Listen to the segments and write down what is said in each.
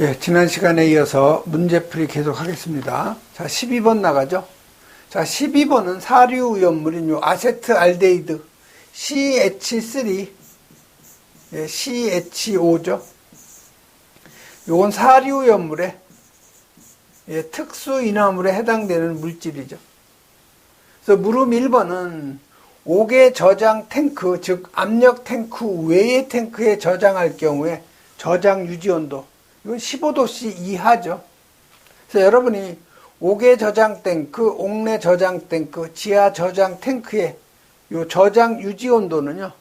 예, 지난 시간에 이어서 문제풀이 계속 하겠습니다. 자, 12번 나가죠. 자, 12번은 사류 위험물인 요 아세트 알데히드 CH3 예, CH5죠. 요건 사류 위험물의 예, 특수 인화물에 해당되는 물질이죠. 그래서 물음 1번은 5개 저장 탱크, 즉 압력 탱크 외의 탱크에 저장할 경우에 저장 유지 온도 이건 15도씨 이하죠. 그래서 여러분이 5개 저장 탱크, 옥내 저장 탱크, 지하 저장 탱크의 요 저장 유지 온도는요.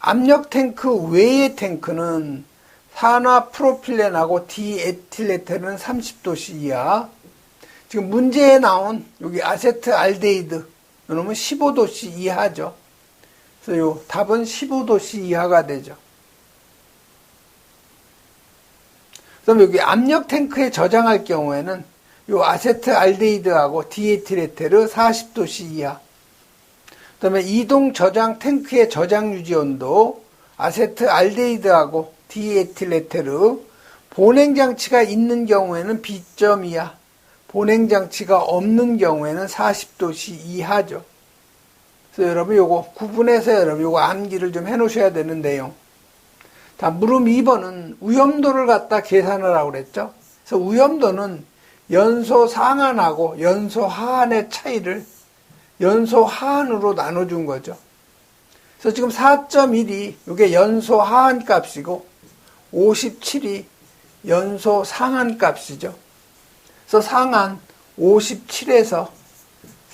압력 탱크 외의 탱크는 산화 프로필렌하고 디에틸레테는 30도씨 이하. 지금 문제에 나온 여기 아세트 알데히드 이놈은 15도씨 이하죠. 그래서 요 답은 15도씨 이하가 되죠. 그럼 여기 압력 탱크에 저장할 경우에는 요 아세트 알데히드하고 디에틸레테르 40도씨 이하. 그다음에 이동 저장 탱크의 저장 유지 온도 아세트 알데히드하고 디에틸레테르 보냉 장치가 있는 경우에는 B점 이하, 보냉 장치가 없는 경우에는 40도씨 이하죠. 그래서 여러분 요거 구분해서 여러분 요거 암기를 좀 해 놓으셔야 되는 내용. 다 물음 2번은 위험도를 갖다 계산을 하고 그랬죠. 그래서 위험도는 연소 상한하고 연소 하한의 차이를 연소 하한으로 나눠준 거죠. 그래서 지금 4.1이 이게 연소 하한 값이고 57이 연소 상한 값이죠. 그래서 상한 57에서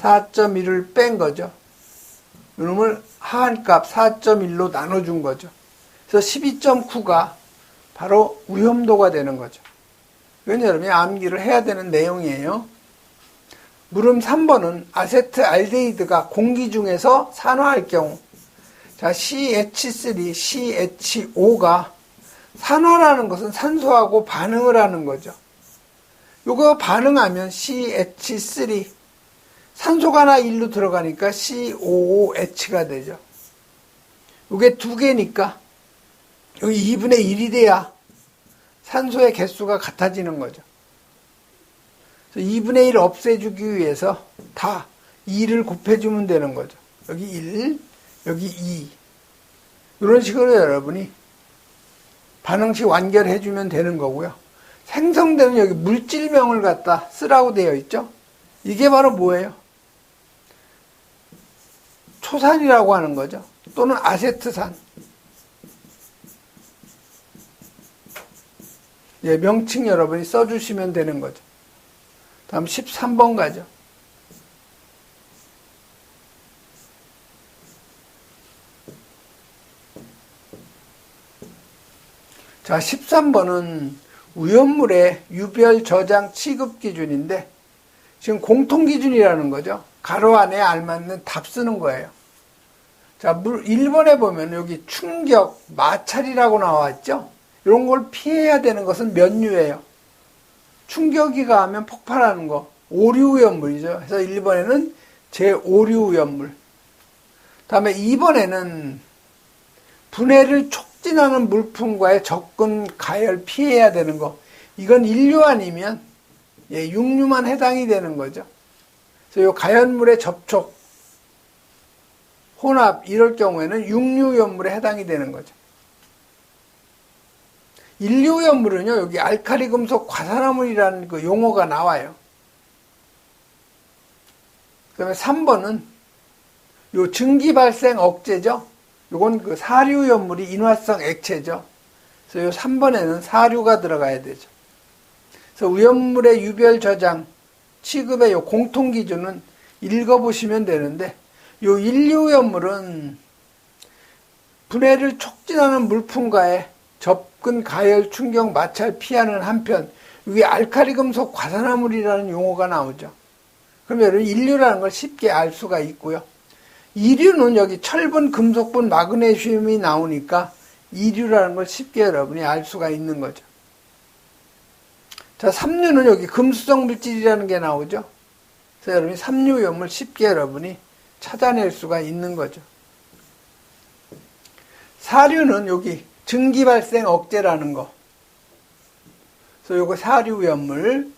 4.1을 뺀 거죠. 이놈을 하한 값 4.1로 나눠준 거죠. 그래서 12.9가 바로 위험도가 되는 거죠. 여러분이 암기를 해야 되는 내용이에요. 물음 3번은 아세트 알데히드가 공기 중에서 산화할 경우 자 CH3, CH5가 산화라는 것은 산소하고 반응을 하는 거죠. 이거 반응하면 CH3 산소가 하나 일로 들어가니까 COOH가 되죠. 이게 두 개니까 여기 2분의 1이 돼야 산소의 개수가 같아지는 거죠. 2분의 1 없애주기 위해서 다 2를 곱해주면 되는 거죠. 여기 1, 여기 2. 이런 식으로 여러분이 반응식 완결해주면 되는 거고요. 생성되는 여기 물질명을 갖다 쓰라고 되어 있죠. 이게 바로 뭐예요? 초산이라고 하는 거죠. 또는 아세트산. 예, 명칭 여러분이 써주시면 되는 거죠. 다음 13번 가죠. 자, 13번은 위험물의 유별 저장 취급 기준인데 지금 공통 기준이라는 거죠. 가로 안에 알맞는 답 쓰는 거예요. 자, 1번에 보면 여기 충격, 마찰이라고 나왔죠? 이런 걸 피해야 되는 것은 면류예요. 충격이 가하면 폭발하는 거. 오류위험물이죠. 그래서 1번에는 제5류위험물. 다음에 2번에는 분해를 촉진하는 물품과의 접근 가열 피해야 되는 거. 이건 인류 아니면 예, 육류만 해당이 되는 거죠. 그래서 이 가연물의 접촉, 혼합 이럴 경우에는 육류위험물에 해당이 되는 거죠. 인류염물은요, 여기 알카리 금속 과산화물이라는 그 용어가 나와요. 그 다음에 3번은 요 증기 발생 억제죠. 요건 그 사류염물이 인화성 액체죠. 그래서 요 3번에는 사류가 들어가야 되죠. 그래서 위험물의 유별 저장 취급의 요 공통 기준은 읽어보시면 되는데 요 인류염물은 분해를 촉진하는 물품과의 접근, 가열, 충격, 마찰 피하는 한편 이게 알카리 금속 과산화물이라는 용어가 나오죠. 그러면 인류라는 걸 쉽게 알 수가 있고요. 이류는 여기 철분, 금속분, 마그네슘이 나오니까 이류라는 걸 쉽게 여러분이 알 수가 있는 거죠. 자, 삼류는 여기 금수성 물질이라는 게 나오죠. 그래서 여러분이 삼류염을 쉽게 여러분이 찾아낼 수가 있는 거죠. 사류는 여기 증기 발생 억제라는 거. 그래서 요거 사류염물.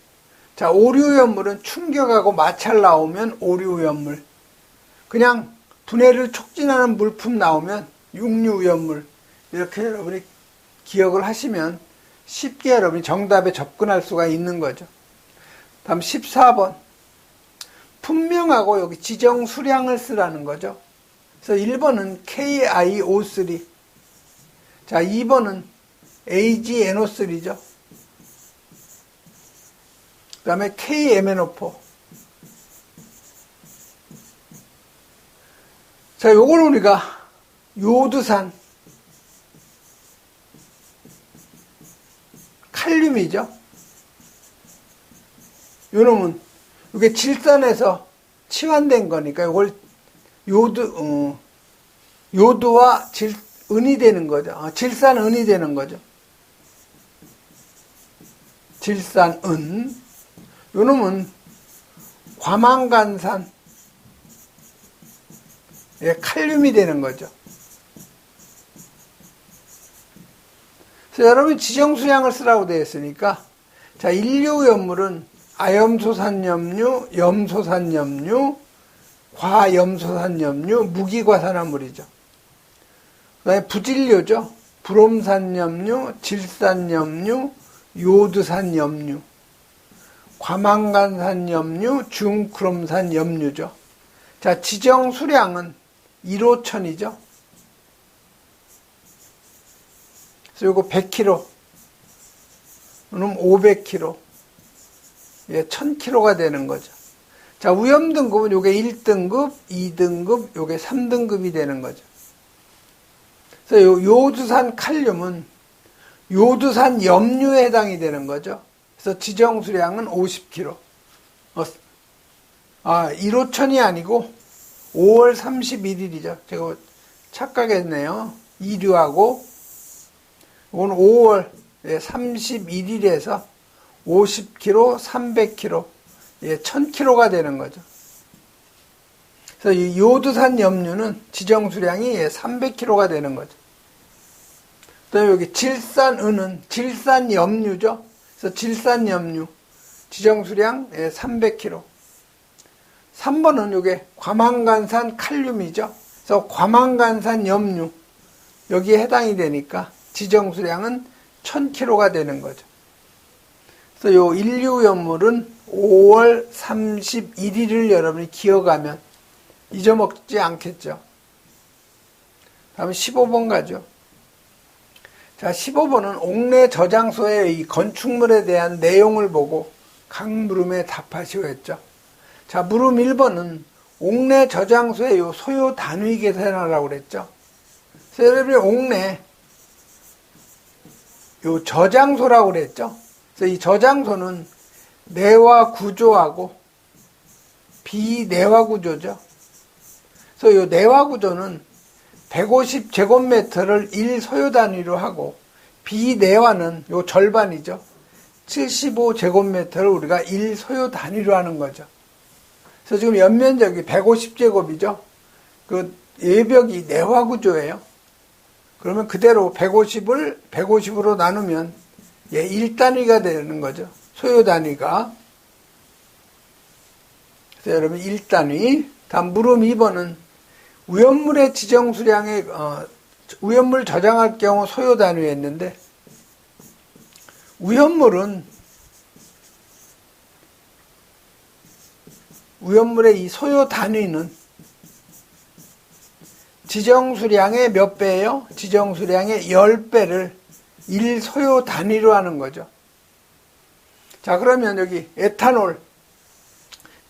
자, 오류염물은 충격하고 마찰 나오면 오류염물. 그냥 분해를 촉진하는 물품 나오면 육류염물. 이렇게 여러분이 기억을 하시면 쉽게 여러분이 정답에 접근할 수가 있는 거죠. 다음 14번. 분명하고 여기 지정 수량을 쓰라는 거죠. 그래서 1번은 KIO3. 자, 2번은 AgNO3죠. 그 다음에 KMNO4. 자, 요걸 우리가 요드산, 칼륨이죠. 요 놈은 이게 질산에서 치환된 거니까 이걸 요드 어, 요드와 질, 은이 되는 거죠. 어, 질산 은이 되는 거죠. 질산 은 요 놈은 과망간산 예, 칼륨이 되는 거죠. 그래서 여러분 지정수량을 쓰라고 되어 있으니까 자 인류 염물은 아염소산염류, 염소산염류, 과염소산염류, 무기과산화물이죠. 그 다음에 부질료죠. 브롬산 염류, 질산 염류, 요드산 염류, 과망간산 염류, 중크롬산 염류죠. 자, 지정 수량은 1호천이죠. 그래서 요거 100kg, 그럼 500kg, 예, 1000kg가 되는 거죠. 자, 위험 등급은 요게 1등급, 2등급, 요게 3등급이 되는 거죠. 그래서 요, 요두산 칼륨은 요두산 염류에 해당이 되는 거죠. 그래서 지정 수량은 50kg. 어, 아, 1호천이 아니고 5월 31일이죠. 제가 착각했네요. 이류하고 이건 5월 31일에서 50kg, 300kg, 예, 1000kg가 되는 거죠. 그래서 이 요드산 염류는 지정 수량이 300kg가 되는 거죠. 또 여기 질산은은 질산 염류죠. 그래서 질산 염류 지정 수량 300kg. 3번은 이게 과망간산 칼륨이죠. 그래서 과망간산 염류 여기에 해당이 되니까 지정 수량은 1000kg가 되는 거죠. 그래서 요 인류연물은 5월 31일을 여러분이 기억하면 잊어먹지 않겠죠. 다음 15번 가죠. 자, 15번은 옥내 저장소의 이 건축물에 대한 내용을 보고 각 물음에 답하시오 했죠. 자, 물음 1번은 옥내 저장소의 요 소요 단위 계산하라고 그랬죠. 여러분이 옥내 요 저장소라고 그랬죠. 그래서 이 저장소는 내화 구조하고 비내화 구조죠. 그래서 이 내화 구조는 150제곱미터를 1 소요 단위로 하고 비내화는 요 절반이죠. 75제곱미터를 우리가 1 소요 단위로 하는 거죠. 그래서 지금 연면적이 150제곱이죠. 그 예벽이 내화 구조예요. 그러면 그대로 150을 150으로 나누면 예, 1단위가 되는 거죠. 소요 단위가. 그래서 여러분 1단위. 다음 물음 2번은 우연물의 지정 수량의 어, 우연물 저장할 경우 소요 단위였는데 우연물은 우연물의 이 소요 단위는 지정 수량의 몇 배예요? 지정 수량의 10배를 1 소요 단위로 하는 거죠. 자, 그러면 여기 에탄올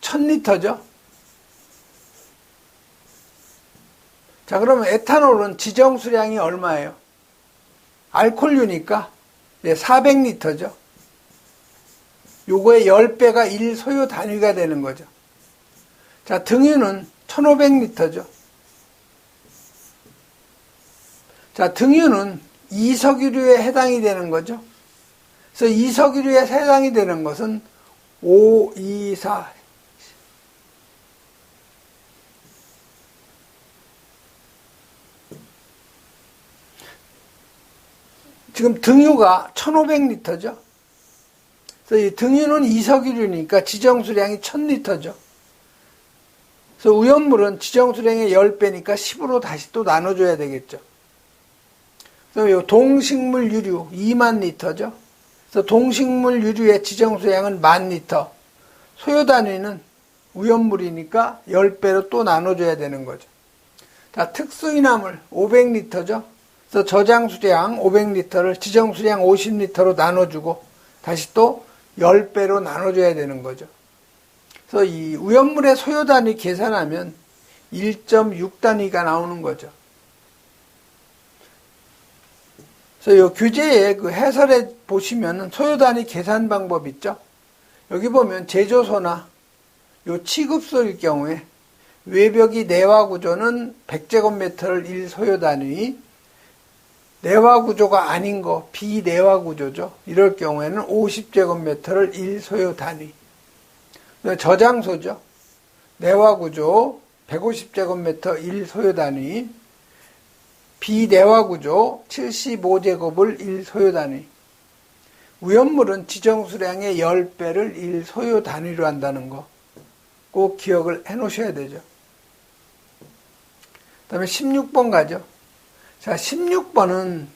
1000리터죠. 자, 그러면 에탄올은 지정 수량이 얼마예요? 알콜류니까 네, 400리터죠. 요거의 10배가 1 소요 단위가 되는 거죠. 자, 등유는 1500리터죠. 자, 등유는 이석유류에 해당이 되는 거죠. 그래서 이석유류에 해당이 되는 것은 5, 2, 4. 지금 등유가 1500리터죠. 그래서 이 등유는 이석유류니까 지정수량이 1000리터죠. 그래서 우연물은 지정수량의 10배니까 10으로 다시 또 나눠줘야 되겠죠. 그래서 요 동식물 유류 2만 리터죠. 그래서 동식물 유류의 지정수량은 만 리터. 소요 단위는 우연물이니까 10배로 또 나눠줘야 되는 거죠. 자, 특수인화물 500리터죠. 그래서 저장 수량 500리터를 지정 수량 50리터로 나눠주고 다시 또 10배로 나눠줘야 되는 거죠. 그래서 이 우연물의 소요 단위 계산하면 1.6 단위가 나오는 거죠. 그래서 이 교재에 그 해설에 보시면은 소요 단위 계산 방법 있죠. 여기 보면 제조소나 요 취급소일 경우에 외벽이 내화 구조는 100제곱미터를 1 소요 단위, 내화 구조가 아닌 거 비내화 구조죠. 이럴 경우에는 50제곱미터를 1 소요 단위. 저장소죠. 내화 구조 150제곱미터 1 소요 단위. 비내화 구조 75제곱을 1 소요 단위. 우연물은 지정 수량의 10배를 1 소요 단위로 한다는 거 꼭 기억을 해 놓으셔야 되죠. 다음에 16번 가죠. 자, 16번은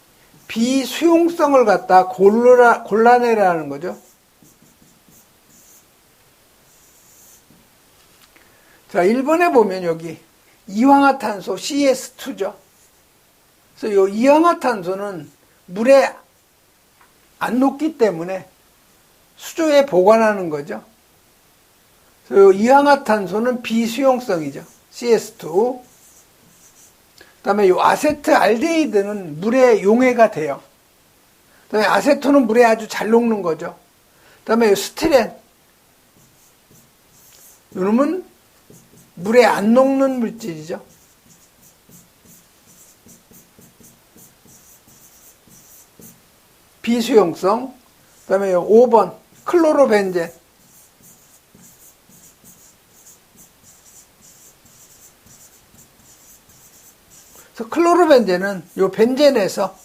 비수용성을 갖다 골라, 골라내라는 거죠. 자, 1번에 보면 여기 이황화탄소 CS2죠. 그래서 이 이황화탄소는 물에 안 녹기 때문에 수조에 보관하는 거죠. 그래서 이황화탄소는 비수용성이죠. CS2. 그다음에 이 아세트 알데히드는 물에 용해가 돼요. 그다음에 아세톤은 물에 아주 잘 녹는 거죠. 그다음에 이 스티렌 이놈은 물에 안 녹는 물질이죠. 비수용성. 그 다음에 5번 클로로벤젠 그래서 클로로벤젠은 요 벤젠에서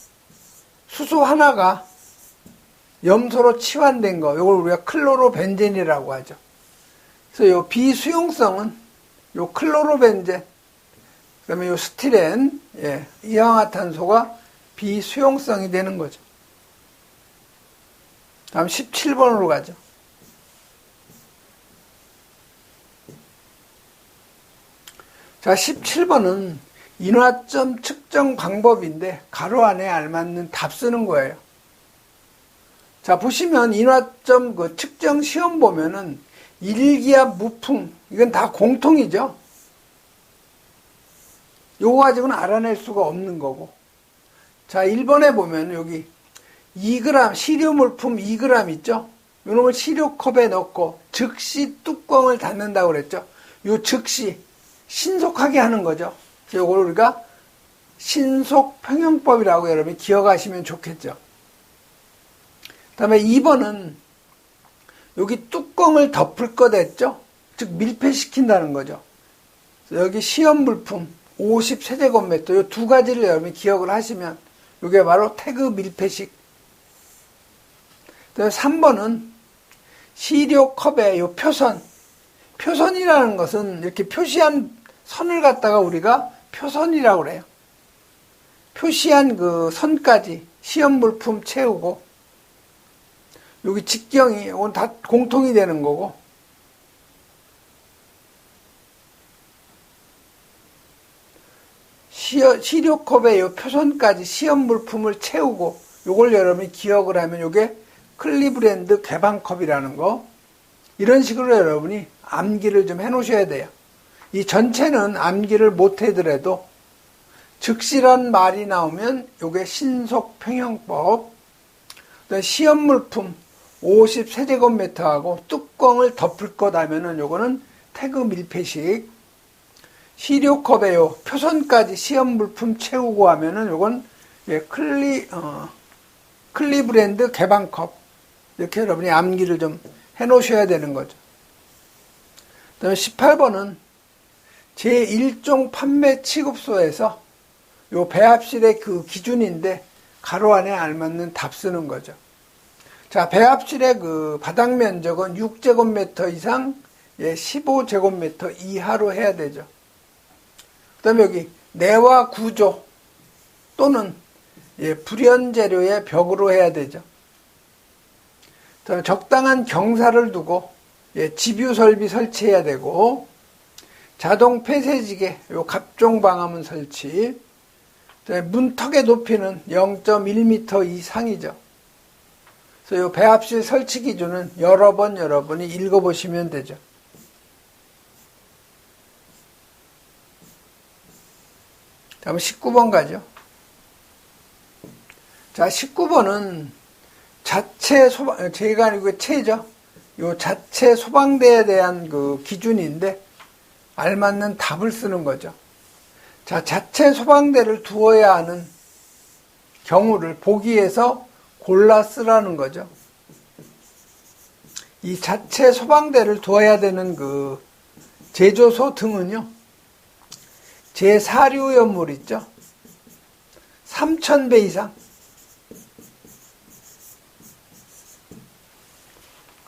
수소 하나가 염소로 치환된 거, 이걸 우리가 클로로벤젠이라고 하죠. 그래서 요 비수용성은 요 클로로벤젠, 그다음에 요 스티렌, 예, 이항화탄소가 비수용성이 되는 거죠. 다음 17번으로 가죠. 자, 17번은 인화점 측정 방법인데 가로 안에 알맞는 답 쓰는 거예요. 자 보시면 인화점 그 측정 시험 보면은 일기압 무풍 이건 다 공통이죠. 요거 가지고는 알아낼 수가 없는 거고. 자 1번에 보면 여기 2g 시료 물품 2g 있죠. 요놈을 시료컵에 넣고 즉시 뚜껑을 닫는다고 그랬죠. 요 즉시 신속하게 하는 거죠. 이걸 우리가 신속 평형법이라고 여러분이 기억하시면 좋겠죠. 그 다음에 2번은 여기 뚜껑을 덮을 것 했죠? 즉 밀폐시킨다는 거죠. 여기 시험 물품 50세제곱미터 이 두 가지를 여러분이 기억을 하시면 이게 바로 태그 밀폐식. 그다음에 3번은 시료 컵의 요 표선. 표선이라는 것은 이렇게 표시한 선을 갖다가 우리가 표선이라고 그래요. 표시한 그 선까지 시험 물품 채우고 여기 직경이 이건 다 공통이 되는 거고 시료컵에 요 표선까지 시험 물품을 채우고 요걸 여러분이 기억을 하면 요게 클리브랜드 개방컵이라는 거 이런 식으로 여러분이 암기를 좀 해 놓으셔야 돼요. 이 전체는 암기를 못해더라도 즉시란 말이 나오면 이게 신속평형법 시험 물품 50세제곱미터하고 뚜껑을 덮을 것 하면은 요거는 태그 밀폐식 시료컵에 요 표선까지 시험 물품 채우고 하면은 요건 예, 클리 어, 클리브랜드 개방컵 이렇게 여러분이 암기를 좀 해놓으셔야 되는 거죠. 그다음에 18번은 제1종 판매 취급소에서 요 배합실의 그 기준인데 가로 안에 알맞는 답 쓰는 거죠. 자, 배합실의 그 바닥 면적은 6제곱미터 이상 예, 15제곱미터 이하로 해야 되죠. 그 다음에 여기 내와 구조 또는 예, 불연 재료의 벽으로 해야 되죠. 적당한 경사를 두고 예, 집유 설비 설치해야 되고 자동 폐쇄지개 요 갑종 방화문 설치 문턱의 높이는 0.1m 이상이죠. 그래서 이 배합실 설치 기준은 여러 번 여러분이 읽어보시면 되죠. 다음 19번 가죠. 자, 19번은 자체 소방, 제가 아니고 체죠. 요 자체 소방대에 대한 그 기준인데, 알맞는 답을 쓰는 거죠. 자, 자체 소방대를 두어야 하는 경우를 보기에서 골라 쓰라는 거죠. 이 자체 소방대를 두어야 되는 그 제조소 등은요, 제4류 연물 있죠? 3,000배 이상.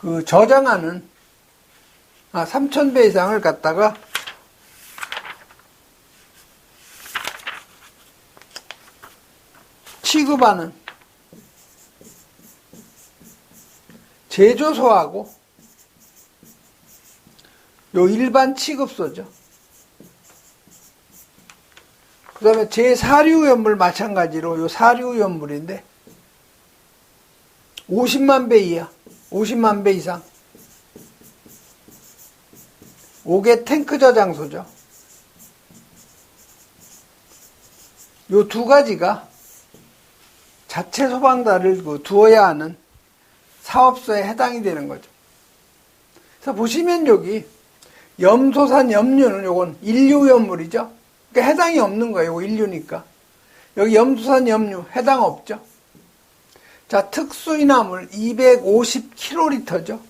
그 저장하는, 아, 3,000배 이상을 갖다가 취급하는 제조소하고 요 일반 취급소죠. 그 다음에 제4류 연물 마찬가지로 요 4류 연물인데 50만 배 이하, 50만 배 이상 5개 탱크 저장소죠. 요 두 가지가 자체 소방단을 그 두어야 하는 사업소에 해당이 되는 거죠. 그래서 보시면 여기 염소산 염류는 요건 인류염물이죠. 그러니까 해당이 없는 거예요. 인류니까. 여기 염소산 염류 해당 없죠. 자, 특수인화물 250kl죠.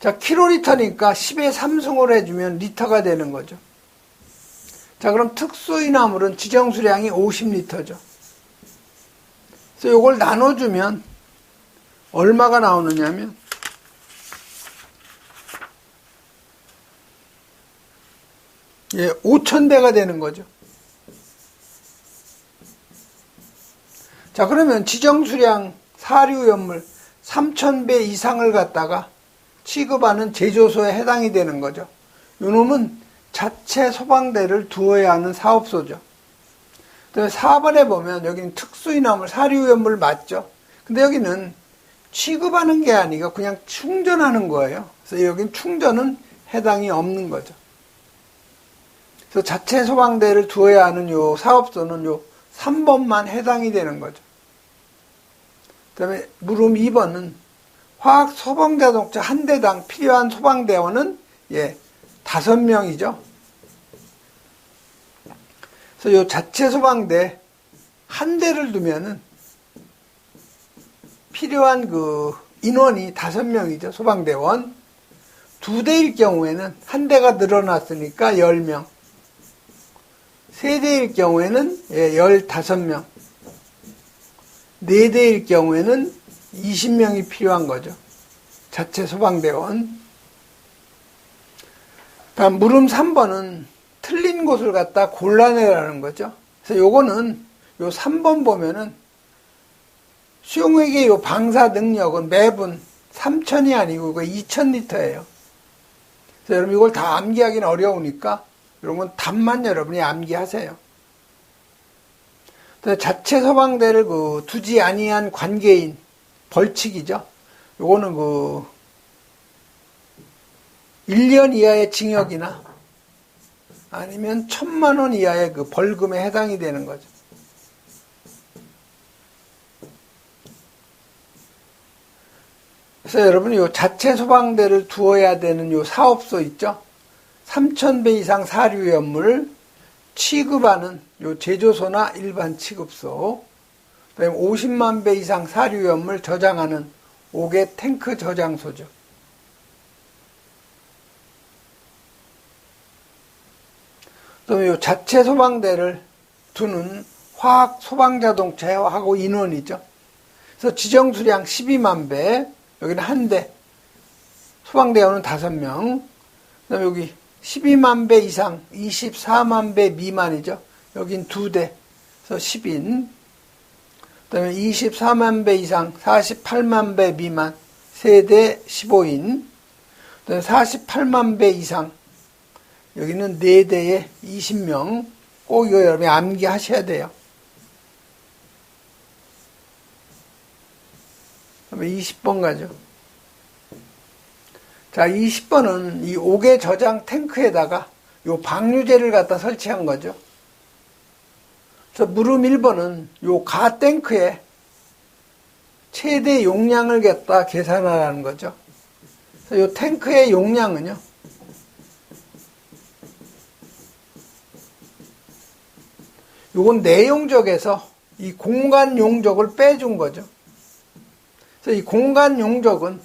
자, 킬로리터니까 10의 3승으로 해주면 리터가 되는 거죠. 자, 그럼 특수인화물은 지정수량이 50리터죠. 그래서 이걸 나눠주면 얼마가 나오느냐면 예, 5천배가 되는 거죠. 자, 그러면 지정수량 사료연물 3천배 이상을 갖다가 취급하는 제조소에 해당이 되는 거죠. 요놈은 자체 소방대를 두어야 하는 사업소죠. 4번에 보면 여기는 특수인화물, 사료연물 맞죠? 근데 여기는 취급하는 게 아니고 그냥 충전하는 거예요. 그래서 여기는 충전은 해당이 없는 거죠. 그래서 자체 소방대를 두어야 하는 요 사업소는 요 3번만 해당이 되는 거죠. 그 다음에 물음 2번은 화학 소방 자동차 한 대당 필요한 소방대원은 예, 5명이죠. 그래서 요 자체 소방대 한 대를 두면은 필요한 그 인원이 다섯 명이죠. 소방대원. 두 대일 경우에는 한 대가 늘어났으니까 열 명. 세 대일 경우에는 예, 열다섯 명. 네 대일 경우에는 20명이 필요한 거죠. 자체 소방대원. 다음 물음 3번은 틀린 곳을 갖다 골라내라는 거죠. 그래서 요거는 요 3번 보면은 수용액의 요 방사 능력은 매분 3천이 아니고 이거 2,000리터예요. 그래서 여러분 이걸 다 암기하기는 어려우니까 이런 건 답만 여러분이 암기하세요. 자체 소방대를 그 두지 아니한 관계인 벌칙이죠. 요거는 그 1년 이하의 징역이나 아니면 천만 원 이하의 그 벌금에 해당이 되는 거죠. 그래서 여러분 이 자체 소방대를 두어야 되는 요 사업소 있죠? 3,000배 이상 사류 연물 취급하는 요 제조소나 일반 취급소, 그다음에 50만 배 이상 사류 연물 저장하는 5개 탱크 저장소죠. 또요 자체 소방대를 두는 화학 소방자동차하고 인원이죠. 그래서 지정 수량 12만 배, 여기는 한 대, 소방대원은 5명, 그다음에 여기 12만 배 이상, 24만 배 미만이죠. 여긴 두 대, 그래서 10인. 그다음에 24만 배 이상, 48만 배 미만, 세대 15인. 그다음에 48만 배 이상, 여기는 4대에 20명. 꼭 이거 여러분이 암기하셔야 돼요. 그다음에 20번 가죠. 자, 20번은 이 5개 저장 탱크에다가 요 방류제를 갖다 설치한 거죠. 그래서 물음 1번은 요 가 탱크에 최대 용량을 갖다 계산하라는 거죠. 요 탱크의 용량은요. 요건 내용적에서 이 공간 용적을 빼준 거죠. 그래서 이 공간 용적은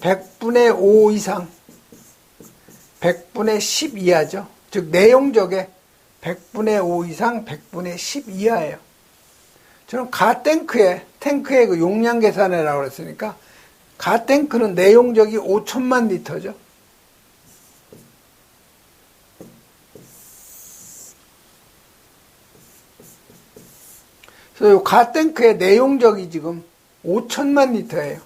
100분의 5 이상 100분의 10 이하죠. 즉 내용적에 100분의 5 이상 100분의 10 이하예요. 저는 가탱크에 탱크의 그 용량 계산이라고 그랬으니까 가탱크는 내용적이 5천만 리터죠. 그래서 이 가탱크의 내용적이 지금 5천만 리터예요.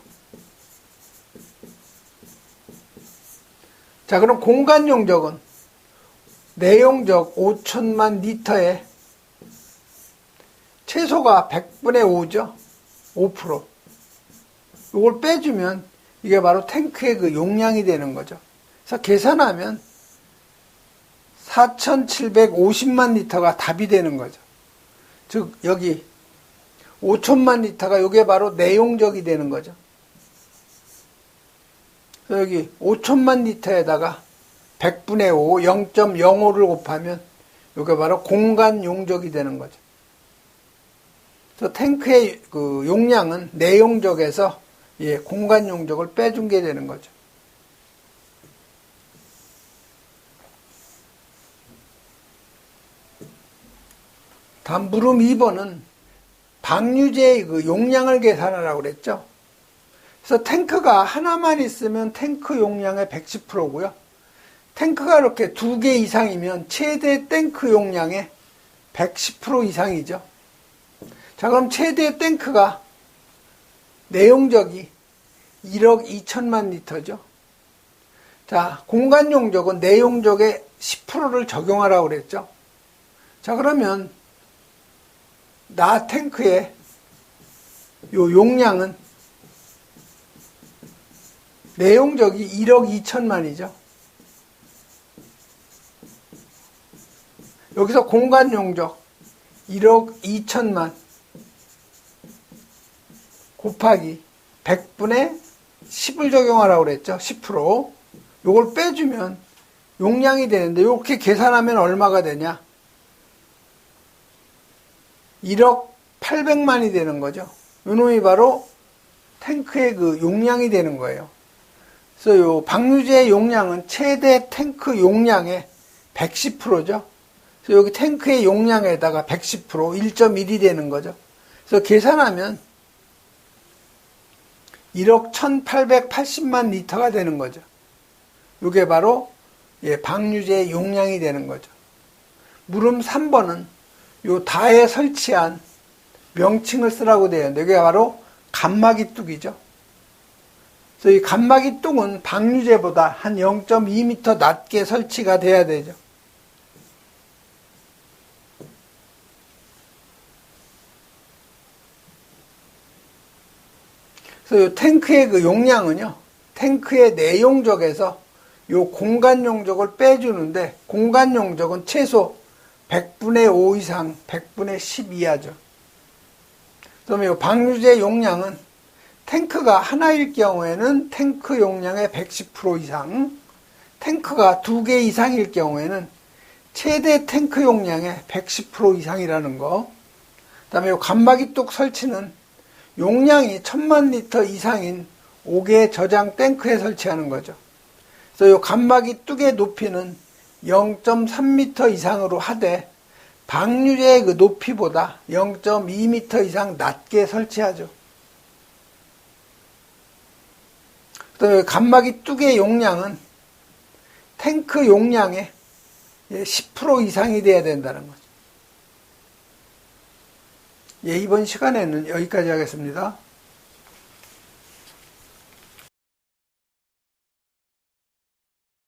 자, 그럼 공간 용적은 내용적 5천만 리터에 최소가 100분의 5죠. 5%. 이걸 빼주면 이게 바로 탱크의 그 용량이 되는 거죠. 그래서 계산하면 4,750만 리터가 답이 되는 거죠. 즉, 여기 5천만 리터가 이게 바로 내용적이 되는 거죠. 여기 5천만 리터에다가 100분의 5, 0.05를 곱하면 이게 바로 공간 용적이 되는 거죠. 그래서 탱크의 그 용량은 내용적에서 예, 공간 용적을 빼준 게 되는 거죠. 다음 물음 2번은 방류제의 그 용량을 계산하라고 그랬죠. 그래서 탱크가 하나만 있으면 탱크 용량의 110%고요. 탱크가 이렇게 두 개 이상이면 최대 탱크 용량의 110% 이상이죠. 자, 그럼 최대 탱크가 내용적이 1억 2천만 리터죠. 자, 공간 용적은 내용적의 10%를 적용하라고 그랬죠. 자, 그러면 나 탱크의 요 용량은 내용적이 1억 2천만이죠. 여기서 공간 용적 1억 2천만 곱하기 100분의 10을 적용하라고 그랬죠. 10%. 요걸 빼주면 용량이 되는데 이렇게 계산하면 얼마가 되냐? 1억 800만이 되는 거죠. 요놈이 바로 탱크의 그 용량이 되는 거예요. 그래서 요 방류제 용량은 최대 탱크 용량의 110%죠. 그래서 여기 탱크의 용량에다가 110% 1.1이 되는 거죠. 그래서 계산하면 1억 1880만 리터가 되는 거죠. 이게 바로 예, 방류제 용량이 되는 거죠. 물음 3번은 요 다에 설치한 명칭을 쓰라고 있는데 이게 바로 감마기 뚝이죠. 그래서 이 간막이 뚱은 방류제보다 한 0.2m 낮게 설치가 돼야 되죠. 그래서 이 탱크의 그 용량은요, 탱크의 내용적에서 이 공간 용적을 빼주는데, 공간 용적은 최소 100분의 5 이상 100분의 10 이하죠. 이 방류제 용량은 탱크가 하나일 경우에는 탱크 용량의 110% 이상, 탱크가 두 개 이상일 경우에는 최대 탱크 용량의 110% 이상이라는 거. 그 다음에 간막이 뚝 설치는 용량이 천만 리터 이상인 5개 저장 탱크에 설치하는 거죠. 그래서 이 간막이 뚝의 높이는 0.3m 이상으로 하되 방류제의 그 높이보다 0.2m 이상 낮게 설치하죠. 그 다음에 간막이 뚜개 용량은 탱크 용량의 10% 이상이 돼야 된다는 거죠. 예, 이번 시간에는 여기까지 하겠습니다.